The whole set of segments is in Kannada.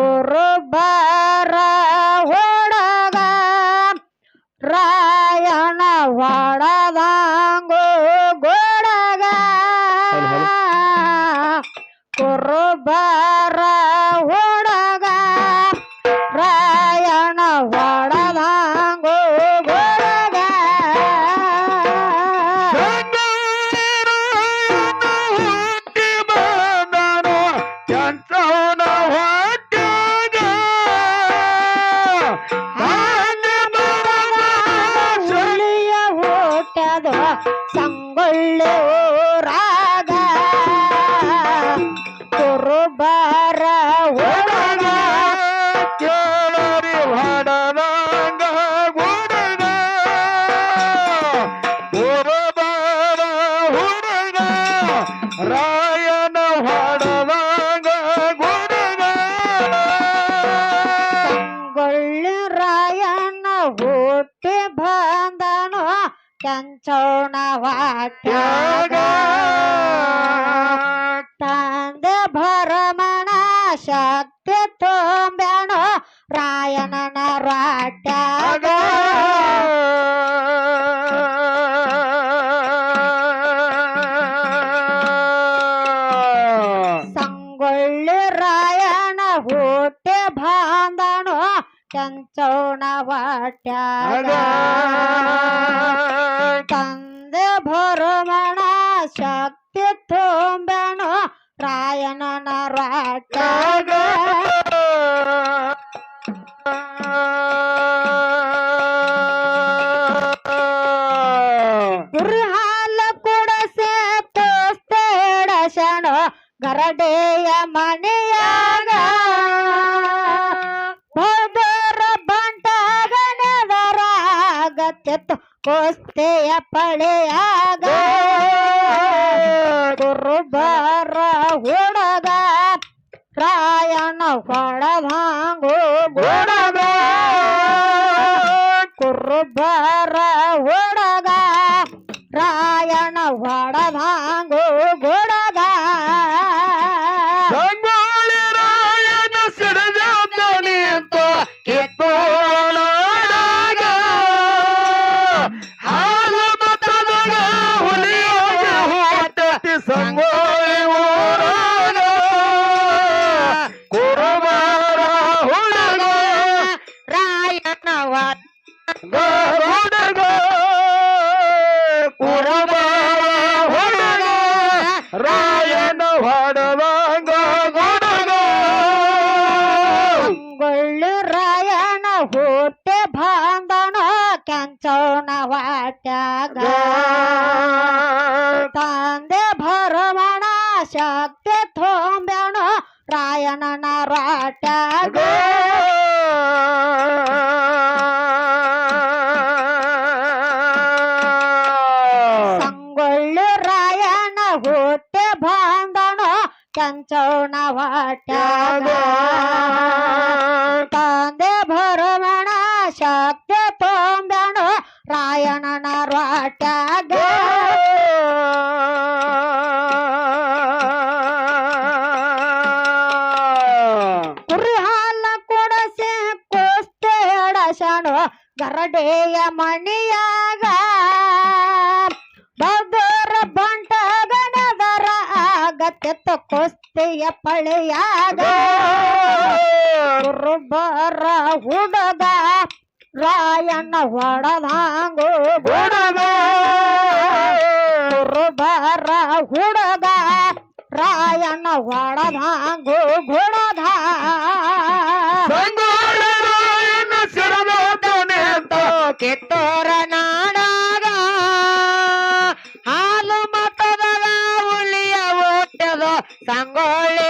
ಕುರುಬರ ಹುಡುಗ ರಾಯಣ ಹೊಡದಂಗು ಗುಡಗ ಕುರುಬರ ಕೆಂಚೋಣ ವಾಟ್ಯಾಗ ತಂದೆ ಭರಮಣ ಶಕ್ತಿ ತುಂಬ್ಯಾನು ರಾಯಣನ ರಾಟ್ಯಾಗ ಗುರುಹಾಲ ಹಾಲು ಕುಡಸೆ ತೋಸ್ತೇಡಸನು ಗರಡೆಯ ಮನೆಯಾಗ ಕೋಸ್ತೆಯ ಪಳೆಯಾಗ ಗುರುಬಾರ ಹುಡಗ ರಾಯಣ ಹೊಳಭಾಂಗು ಗುಡಗ ಕುರುಬರ ಹುಡುಗ ವಾಟ್ಯಾಗ ತಂದೆ ಭರಮಣ ಶಕ್ತಿ ತುಂಬ್ಯಾನು ರಾಯಣನ ರಾಟ್ಯಾಗ ಸಂಗೊಳ್ಳಿ ರಾಯಣ ಹುಟ್ಟೆ ಬಾಂದನು ಕೆಂಚೋಣ ವಾಟ್ಯಾಗ ತಂದೆ ಭರಮಣ ಶಕ್ತಿ ತುಂಬ್ಯಾನು ರಾಯಣನ ರಾಟ್ಯಾಗ ಕುರಿ ಹಾಲ ಕೊಡಸೆ ಕೋಸ್ತೆ ಎಡಸನು ಗರಡೆಯ ಮಣಿಯಾಗ. ಬದರ ಬಂಟ ಗಣದರ ಆಗತ್ತೆತ್ತ ಕೋಸ್ತೆಯ ಪಳೆಯಾಗ. ಕುರುಬರ ಹುಡುಗ ರಾಯಣ್ಣ ಹೊಡದಾಂಗು ಕುರುಬರ ಹುಡುಗ ರಾಯಣ್ಣ ಹೊಡದಾಂಗು ಗುಡದ. ಕಿತ್ತೂರ ನಾಡಾಗ ಹಾಲು ಮತದ ಹುಲಿಯ ಓಟದ ಸಂಗೊಳ್ಳಿ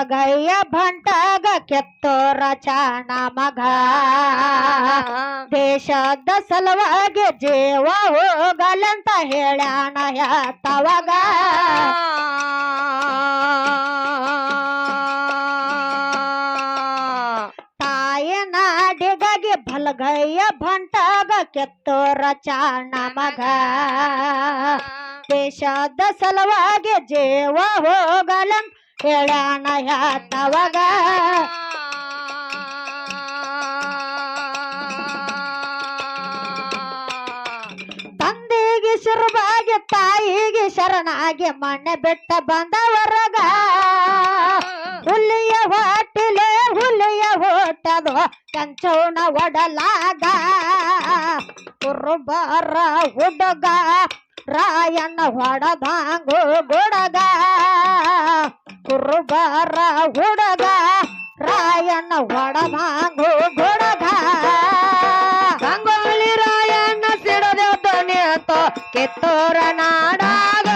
ಮಲಗಯ್ಯ ಭಂಟಗ ಕೆತ್ತೋರ ಚಾಣ ಮಗ. ದೇಶದ ಸಲುವಾಗಿ ಜೀವ ಹೋಗಲಂತ ಹೇಳ್ಯಾಣ ತವಗ. ತಾಯಿ ನಾಡಿಗಾಗಿ ಬಲಗಯ್ಯ ಭಂಟಾಗ ಕೆತ್ತೋರ ಮಗ. ದೇಶದ ಸಲುವಾಗಿ ಜೀವ ಹೋಗಲಂತ ಹೇಳ್ಯಾಣ ಯಾತವಾಗ ತಂದೆಗೆ ಶುರುವಾಗಿ ತಾಯಿಗೆ ಶರಣಾಗಿ ಮಣ್ಣೆ ಬೆಟ್ಟ ಬಂದವರಗ. ಹುಲಿಯ ಹೊಟ್ಟಿಲೆ, ಹುಲಿಯ ಹೊಟ್ಟದು ಕಂಚೌನ ಒಡಲಾಗ ಕುರುಬರ ಹುಡುಗ ರಾಯಣ್ಣ ಹೊಡದಾಂಗು ಗುಡಗ. ಕುರುಬರ ಹುಡುಗ, ರಾಯಣ್ಣ ಒಡದಾಂಗು ಗುಡಗ ಗಂಗೊಳ್ಳಿ ರಾಯಣ್ಣ ಸಿಡದ ನಿಂತ ಕಿತ್ತೂರ ನಾಡಾಗ.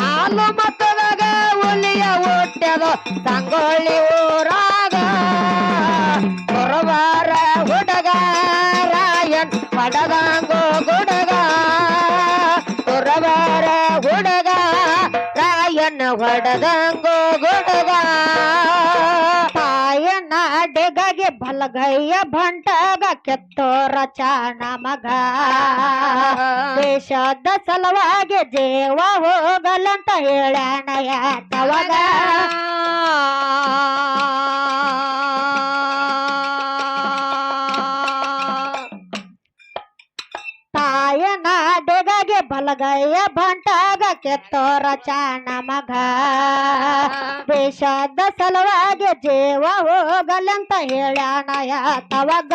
ಹಾಲು ಮತ್ತದಾಗ ಹುಲಿಯ ಹುಟ್ಟ್ಯದ ಸಂಗೊಳ್ಳಿ ಊರಾಗ. ಕುರುಬಾರ ಹುಡುಗ, ರಾಯಣ್ಣ ಪಡದಂಗೋ ಹೊಡದಂಗೋ ಗುಡಗ ಭಲಗಯ್ಯ ನಾಡಿಗಾಗಿ ಬಲಗೈಯ ಭಂಟಗ ಕೆತ್ತೋರ ಚಾಣ ಮಗ. ದೇಶದ ಸಲುವಾಗಿ ಜೀವ ಹೋಗಲಂತ ಹೇಳ್ಯಾಣ ಯಾತವಾಗ ನಾಡಿಗಾಗಿ ಬಂಟಾಗ ಕೆತ್ತೋರ ಚಾಣ ಮಗ. ದೇಶದ ಸಲುವಾಗಿ ಜೀವ ಹೋಗಲಂತ ಹೇಳ್ಯಾಣ ತವಗ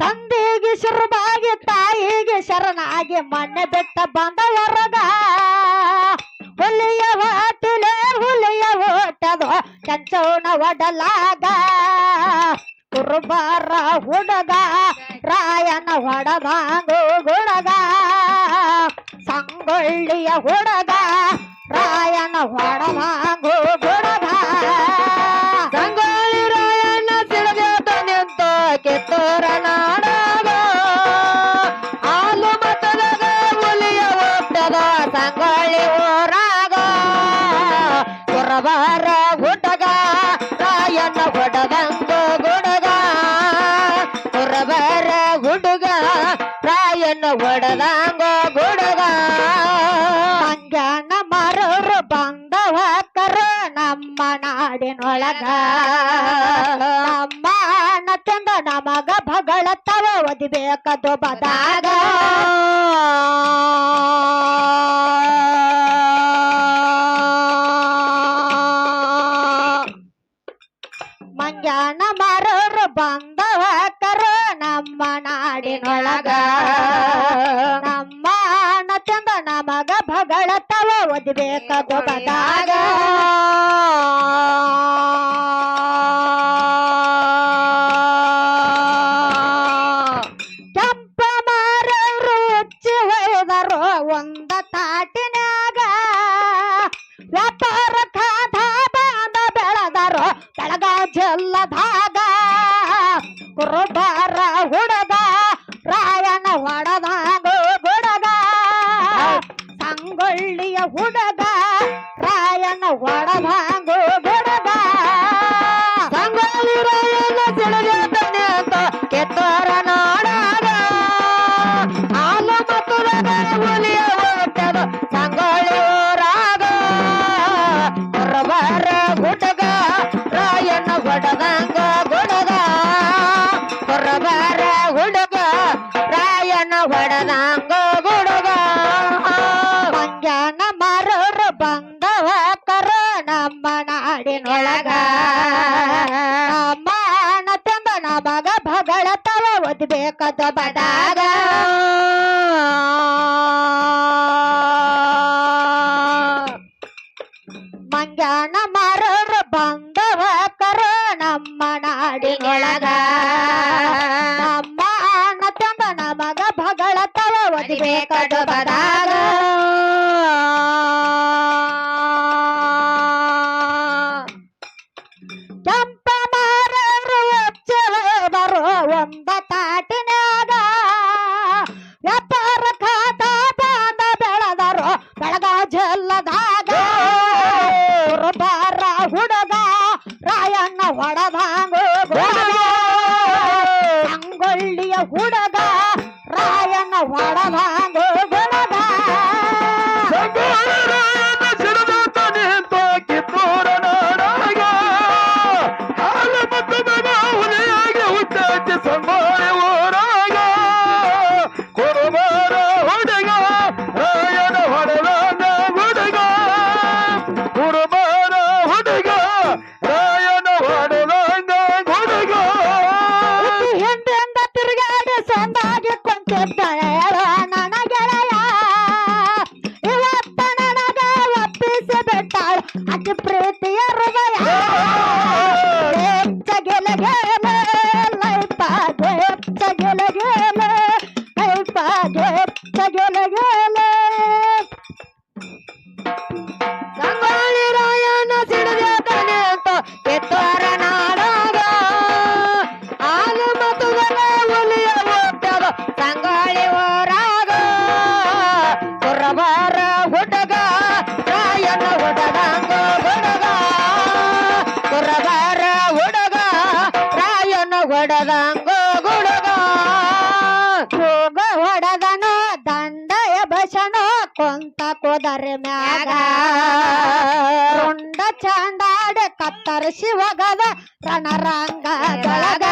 ತಂದೆಗೆ ಶರಣಾಗಿ ತಾಯಿಗೆ ಶರಣಾಗಿ ಮಣ್ಣೆ ಬೆಟ್ಟ ಬಂದವರಗ. ಹುಲಿಯ ಕಂಚೌನ ಒಡಲಾಗ ಕುರುಬಾರ ಹುಡುಗ ರಾಯನ ಹೊಡದಂಗು ಗುಡಗ ಸಂಗೊಳ್ಳಿಯ ಹುಡುಗ ರಾಯನ ಹೊಡದಂಗು ರಾಯಣ್ಣ ಗುಡುಗ ಕುರಬಾರ ಹುಡುಗ ರಾಯಣ್ಣ ಹೊಡದಂಗ ಗುಡಗ. ಮಂಜಾನ ಮರರು ಬಂದವಕರ ನಮ್ಮ ನಾಡಿನೊಳಗ. ಅಣ್ಣ ತಂದ ನಮಗ ಭಗಳತ್ತವ ಒದಿಬೇಕದು ಬದಾಗ. ಒದಿಬೇಕದು ಬದಾಗ ಭಗಳತವ ಬಡಾಗ. ಮಂಜಾನ ಮರರು ಬಂದವ ಕರ ನಮ್ಮ ನಾಡಿನೊಳಗ. ನಮ್ಮ ಅಣ್ಣ ತಂದ ನಮಗ ಭಗಳತವ ಒದ್ಬೇಕದ ಬದಾಗ ಕೊಂತ ಕೋದರಿ ಮ್ಯಾಗ. ರುಂಡ ಚಾಂಡಾಡ ಕತ್ತರಿಸಿ ರಣರಂಗ ರಣರಂಗದೊಳಗ.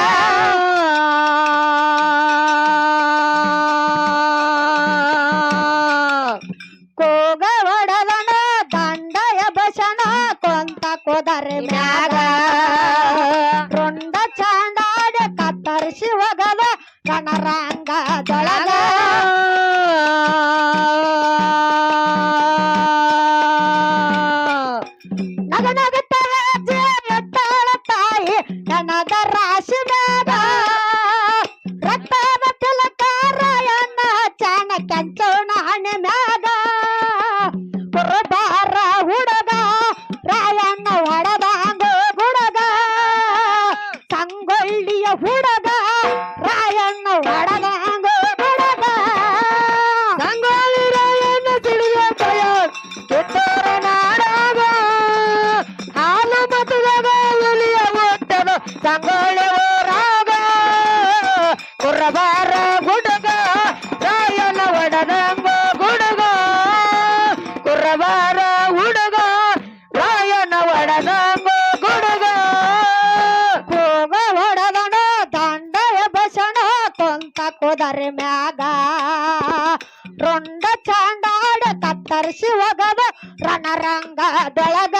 ಕೋಗ ಒಡದನ ದಂಡಯ ಬಸಣ ಕೊಂತ ಕೋದರಿ ಮ್ಯಾಗ. ರುಂಡ ಚಾಂಡಾಡ ಕತ್ತರಿಸಿ ರಣರಂಗ ರಣರಂಗದೊಳಗ. ರಾಸುದ ಕಥಾ ಮತ್ತು ಒಗದರ ಮ್ಯಾಗ ರೊಂಡ ಚಾಂಡಾಡ ಕತ್ತರಿಸಿ ಒಗದ ರಣರಂಗದೊಳಗ.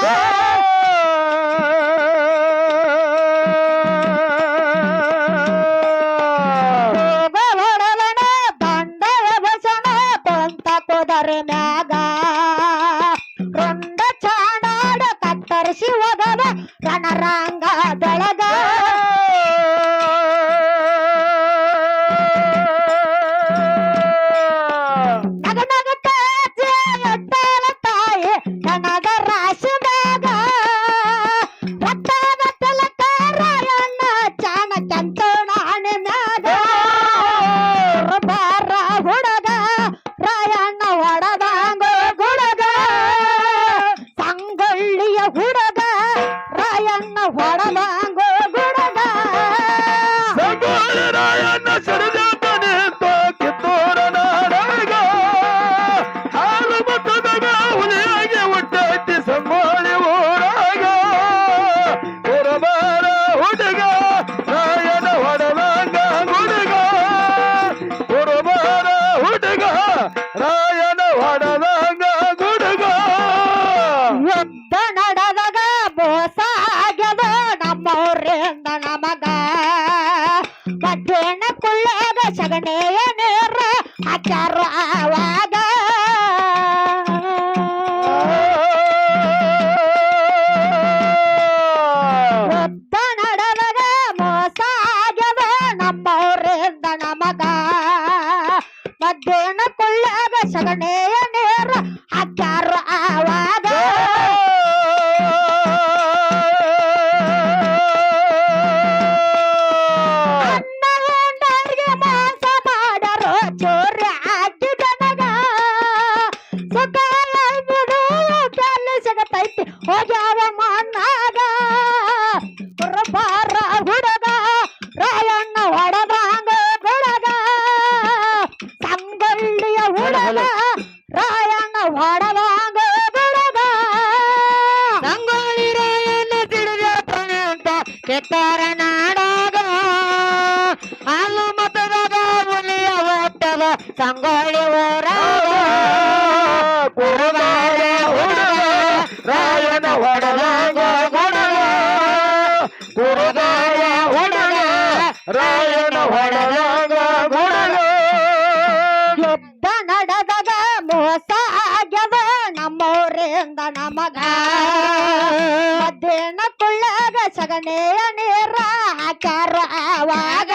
ಕನ್ನಡದಾಗ ಮೋಸ ಆಗ್ಯದ ನಮ್ಮವ್ರಿಂದ ನಮಗ. ಕಠಿಣ ಕುಳ್ಳಾಗ ಸಗಣೆಯ ನೀರ ಆಚಾರ ಮಗ. ಮಧ್ಯಾಹ್ನ ಕೊಳ್ಳಾಗ ಸಗಣೆಯ ನೀರ ಹಾಕಾರ ಆವಾಗ.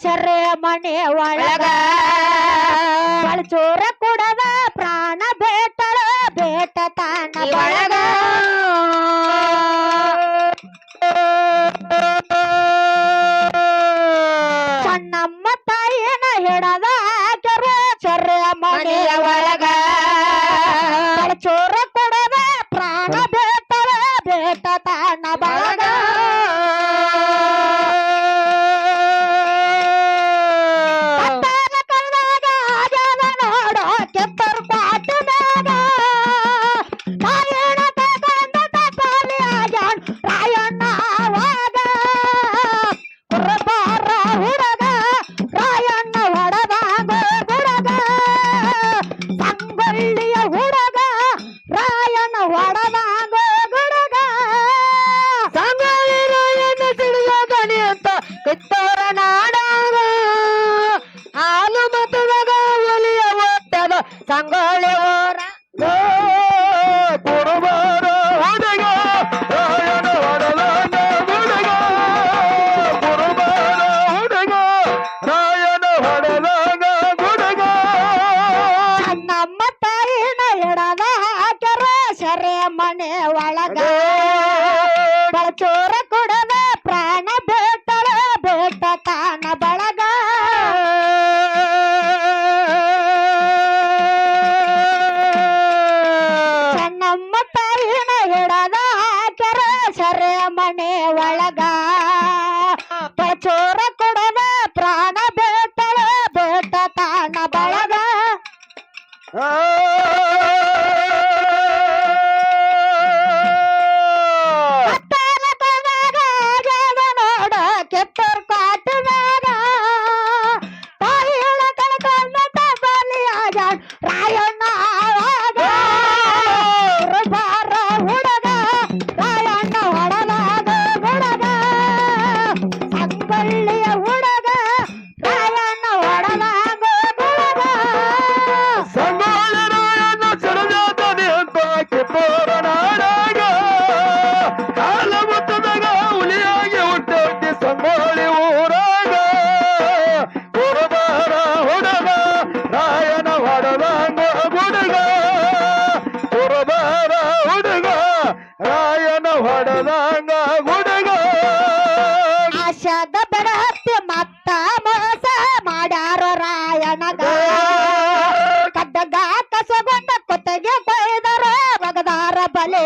ಸರೆ ಮನೆ ಒಳಗ ಬಳಚೂರ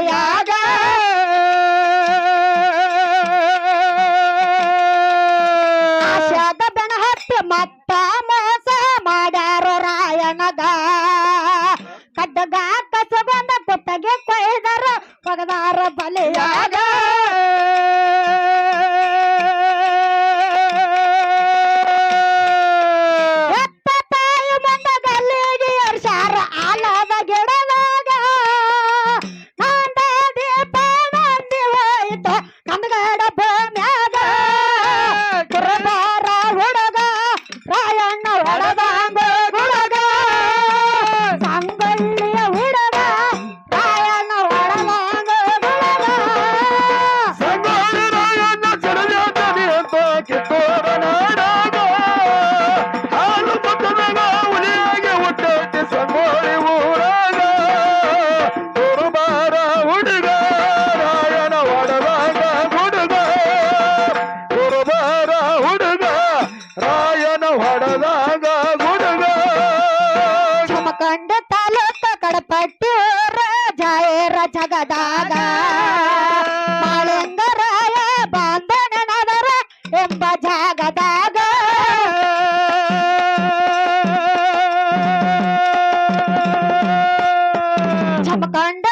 ಯಾಗ ಆಶಾದ ಬೆಣ ಹತ್ತಿ ಮತ್ತ ಮೋಸ ಮಾಡ್ಯಾರ ರಾಯಣದ ಕಡ್ಡಗ ಕಸಗೊಂದ ಕೊಟ್ಟಗೆ ಕೊಯ್ದರು ಒಗದಾರ ಬಲಿಯಾಗ. Avatar